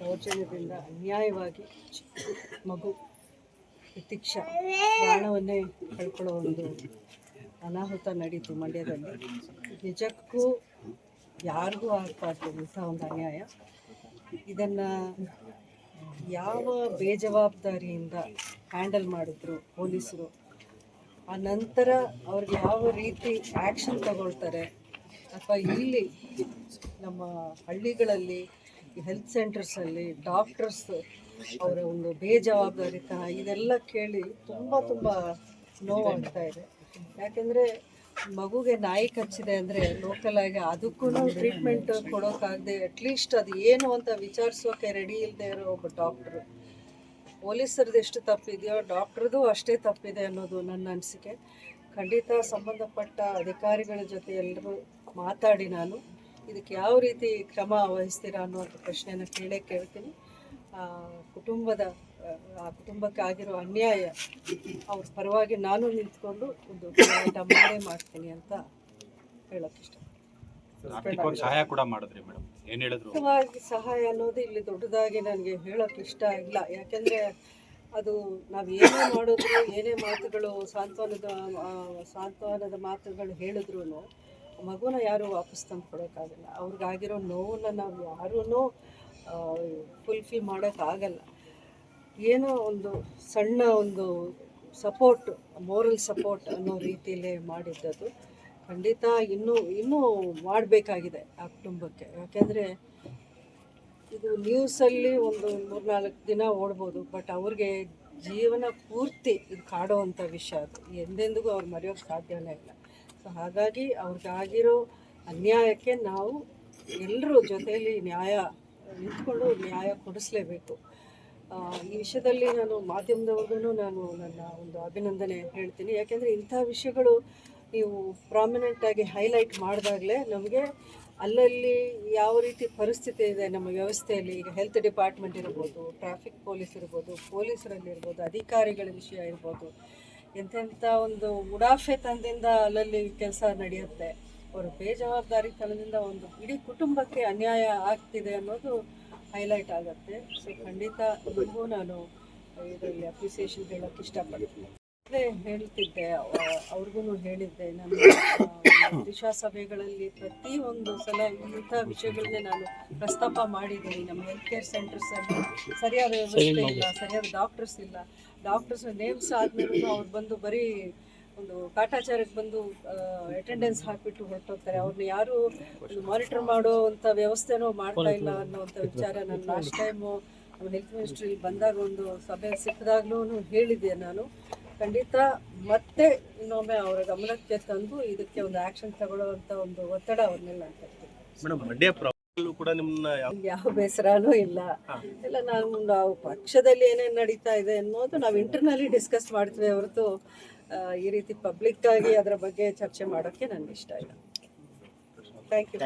ದೌರ್ಜನ್ಯದಿಂದ ಅನ್ಯಾಯವಾಗಿ ಮಗು ಪ್ರತಿಕ್ಷ ಪ್ರಾಣವನ್ನೇ ಕಳ್ಕೊಳ್ಳೋ ಒಂದು ಅನಾಹುತ ನಡೀತು ಮಂಡ್ಯದಲ್ಲಿ. ನಿಜಕ್ಕೂ ಯಾರಿಗೂ ಆಗಬಾರ್ದು ಇಂಥ ಒಂದು ಅನ್ಯಾಯ. ಇದನ್ನು ಯಾವ ಬೇಜವಾಬ್ದಾರಿಯಿಂದ ಹ್ಯಾಂಡಲ್ ಮಾಡಿದ್ರು ಪೊಲೀಸರು? ಆ ನಂತರ ಅವ್ರಿಗೆ ಯಾವ ರೀತಿ ಆ್ಯಕ್ಷನ್ ತಗೊಳ್ತಾರೆ? ಅಥವಾ ಇಲ್ಲಿ ನಮ್ಮ ಹಳ್ಳಿಗಳಲ್ಲಿ ಹೆಲ್ತ್ ಸೆಂಟರ್ಸಲ್ಲಿ ಡಾಕ್ಟರ್ಸ್ ಅವರ ಒಂದು ಬೇಜವಾಬ್ದಾರಿತನ ಇದೆಲ್ಲ ಕೇಳಿ ತುಂಬ ತುಂಬ ನೋವಾಗ್ತಾ ಇದೆ. ಯಾಕೆಂದರೆ ಮಗುಗೆ ನಾಯಿ ಕಚ್ಚಿದೆ ಅಂದರೆ ಲೋಕಲ್ ಅದಕ್ಕೂ ಟ್ರೀಟ್ಮೆಂಟ್ ಕೊಡೋಕ್ಕಾಗದೆ ಅಟ್ಲೀಸ್ಟ್ ಅದು ಏನು ಅಂತ ವಿಚಾರಿಸೋಕೆ ರೆಡಿ ಇಲ್ಲದೆ ಇರೋ ಒಬ್ಬ ಡಾಕ್ಟ್ರು ಪೊಲೀಸರದ್ದು ಎಷ್ಟು ತಪ್ಪಿದೆಯೋ ಡಾಕ್ಟ್ರದ್ದು ಅಷ್ಟೇ ತಪ್ಪಿದೆ ಅನ್ನೋದು ನನ್ನ ಅನಿಸಿಕೆ. ಖಂಡಿತ ಸಂಬಂಧಪಟ್ಟ ಅಧಿಕಾರಿಗಳ ಜೊತೆ ಎಲ್ಲರೂ ಮಾತಾಡಿ ನಾನು. ಇದಕ್ಕೆ ಯಾವ ರೀತಿ ಕ್ರಮ ವಹಿಸ್ತೀರಾ ಅನ್ನುವಂಥ ಪ್ರಶ್ನೆಯನ್ನು ಕೇಳೇ ಕೇಳ್ತೀನಿ. ಕುಟುಂಬದ ಆ, ಕುಟುಂಬಕ್ಕೆ ಆಗಿರೋ ಅನ್ಯಾಯ ಅವ್ರ ಪರವಾಗಿ ನಾನು ನಿಂತ್ಕೊಂಡು ಒಂದು ಹೋರಾಟ ಮಾಡೇ ಮಾಡ್ತೀನಿ ಅಂತ ಹೇಳೋಕೆ ಇಷ್ಟ ಸಹಾಯ ಕೂಡ ಮಾಡಿದ್ರಿ ಮೇಡಮ್. ಏನ್ ಹೇಳಿದ್ರು? ಸಹಾಯ ಅನ್ನೋದು ಇಲ್ಲಿ ದೊಡ್ಡದಾಗಿ ನನಗೆ ಹೇಳೋಕೆ ಇಷ್ಟ ಇಲ್ಲ. ಯಾಕೆಂದರೆ ಅದು ನಾವು ಏನೇ ಮಾಡಿದ್ರು ಏನೇ ಮಾತುಗಳು ಸಾಂತ್ವನದ ಸಾಂತ್ವನದ ಮಾತುಗಳು ಹೇಳಿದ್ರು ಮಗುನ ಯಾರು ವಾಪಸ್ ತಂದು ಕೊಡೋಕ್ಕಾಗಲ್ಲ ಅವ್ರಿಗಾಗಿರೋ ನೋವನ್ನ ನಾವು ಯಾರೂ ಫುಲ್ಫಿಲ್ ಮಾಡೋಕ್ಕಾಗಲ್ಲ. ಏನೋ ಒಂದು ಸಣ್ಣ ಒಂದು ಸಪೋರ್ಟ್ ಮೋರಲ್ ಸಪೋರ್ಟ್ ಅನ್ನೋ ರೀತಿಯಲ್ಲೇ ಮಾಡಿದ್ದದು. ಖಂಡಿತ ಇನ್ನೂ ಇನ್ನೂ ಮಾಡಬೇಕಾಗಿದೆ ಆ ಕುಟುಂಬಕ್ಕೆ. ಯಾಕೆಂದರೆ ಇದು ನ್ಯೂಸಲ್ಲಿ ಒಂದು ಮೂರ್ನಾಲ್ಕು ದಿನ ಓಡ್ಬೋದು ಬಟ್ ಅವ್ರಿಗೆ ಜೀವನ ಪೂರ್ತಿ ಇದು ಕಾಡೋವಂಥ ವಿಷಯ ಅದು. ಎಂದೆಂದಿಗೂ ಅವ್ರು ಮರೆಯೋಕ್ಕೆ ಸಾಧ್ಯವೇ ಇಲ್ಲ. ಸೊ ಹಾಗಾಗಿ ಅವ್ರಿಗಾಗಿರೋ ಅನ್ಯಾಯಕ್ಕೆ ನಾವು ಎಲ್ಲರೂ ಜೊತೆಯಲ್ಲಿ ನ್ಯಾಯ, ನಿಂತ್ಕೊಂಡು ನ್ಯಾಯ ಕೊಡಿಸ್ಲೇಬೇಕು. ಈ ವಿಷಯದಲ್ಲಿ ನಾನು ಮಾಧ್ಯಮದವ್ರಿಗೂ ನಾನು ನನ್ನ ಒಂದು ಅಭಿನಂದನೆ ಹೇಳ್ತೀನಿ. ಯಾಕೆಂದರೆ ಇಂಥ ವಿಷಯಗಳು ನೀವು ಪ್ರಾಮಿನೆಂಟಾಗಿ ಹೈಲೈಟ್ ಮಾಡಿದಾಗಲೇ ನಮಗೆ ಅಲ್ಲಲ್ಲಿ ಯಾವ ರೀತಿ ಪರಿಸ್ಥಿತಿ ಇದೆ, ನಮ್ಮ ವ್ಯವಸ್ಥೆಯಲ್ಲಿ, ಈಗ ಹೆಲ್ತ್ ಡಿಪಾರ್ಟ್ಮೆಂಟ್ ಇರ್ಬೋದು ಟ್ರಾಫಿಕ್ ಪೊಲೀಸ್ ಇರ್ಬೋದು ಪೊಲೀಸರಲ್ಲಿರ್ಬೋದು ಅಧಿಕಾರಿಗಳ ವಿಷಯ ಇರ್ಬೋದು ಎಂತೆಂಥ ಒಂದು ಉಡಾಫೆ ತಂದಿಂದ ಅಲ್ಲಲ್ಲಿ ಕೆಲಸ ನಡೆಯುತ್ತೆ. ಅವರು ಬೇಜವಾಬ್ದಾರಿತನದಿಂದ ಒಂದು ಇಡೀ ಕುಟುಂಬಕ್ಕೆ ಅನ್ಯಾಯ ಆಗ್ತಿದೆ ಅನ್ನೋದು ಹೈಲೈಟ್ ಆಗುತ್ತೆ. ಸೊ ಖಂಡಿತ ನಿಮಗೂ ನಾನು ಇದರಲ್ಲಿ ಅಪ್ರಿಸಿಯೇಷನ್ ಹೇಳೋಕ್ಕೆ ಇಷ್ಟಪಡ್ತೀನಿ. ಹೇಳ್ತಿದ್ದೆ ಅವ್ರಿಗೂ ಹೇಳಿದ್ದೆ. ನಾನು ದಿಶಾ ಸಭೆಗಳಲ್ಲಿ ಪ್ರತಿ ಒಂದು ಸಲ ಇಂಥ ವಿಷಯಗಳನ್ನೇ ನಾನು ಪ್ರಸ್ತಾಪ ಮಾಡಿದ್ದೀನಿ. ನಮ್ಮ ಹೆಲ್ತ್ ಕೇರ್ ಸೆಂಟರ್ಸಲ್ಲಿ ಸರಿಯಾದ ವ್ಯವಸ್ಥೆ ಇಲ್ಲ, ಸರಿಯಾದ ಡಾಕ್ಟರ್ಸ್ ಇಲ್ಲ. ಡಾಕ್ಟರ್ಸ್ ನೇಮ್ಸ್ ಆದ್ಮೇಲೂ ಅವ್ರು ಬಂದು ಬರೀ ಒಂದು ಕಾಟಾಚಾರಕ್ಕೆ ಬಂದು ಅಟೆಂಡೆನ್ಸ್ ಹಾಕಿಬಿಟ್ಟು ಹೊರಟೋಗ್ತಾರೆ. ಅವ್ರನ್ನ ಯಾರು ಮಾನಿಟರ್ ಮಾಡುವಂಥ ವ್ಯವಸ್ಥೆನೂ ಮಾಡ್ತಾ ಇಲ್ಲ ಅನ್ನೋವಂಥ ವಿಚಾರ ನಾನು ಲಾಸ್ಟ್ ಟೈಮು ಹೆಲ್ತ್ ಮಿನಿಸ್ಟ್ರಿ ಬಂದಾಗ ಒಂದು ಸಭೆ ಸಿಕ್ಕಿದಾಗ್ಲೂ ಹೇಳಿದ್ದೆ ನಾನು. ಖಂಡಿತ ಮತ್ತೆ ಇನ್ನೊಮ್ಮೆ ಅವರ ಗಮನಕ್ಕೆ ತಂದು ಇದಕ್ಕೆ ಒಂದು ಆಕ್ಷನ್ ತಗೊಳ್ಳುವಂತ ಒಂದು ಒತ್ತಡ ಅವ್ರನ್ನೆಲ್ಲ ಮೇಡಮ್ ಕೂಡ ನಿಮ್ಮನ್ನ ಯಾವ ಇಲ್ಲಿ ಬೇಸರನೂ ಇಲ್ಲ. ಎಲ್ಲ ನಾವು ನಾವು ಪಕ್ಷದಲ್ಲಿ ಏನೇನು ನಡೀತಾ ಇದೆ ಅನ್ನೋದು ನಾವು ಇಂಟರ್ನಲಿ ಡಿಸ್ಕಸ್ ಮಾಡ್ತೀವಿ ಹೊರತು ಈ ರೀತಿ ಪಬ್ಲಿಕ್ ಆಗಿ ಅದರ ಬಗ್ಗೆ ಚರ್ಚೆ ಮಾಡೋಕ್ಕೆ ನನಗೆ ಇಷ್ಟ ಇಲ್ಲ. Thank you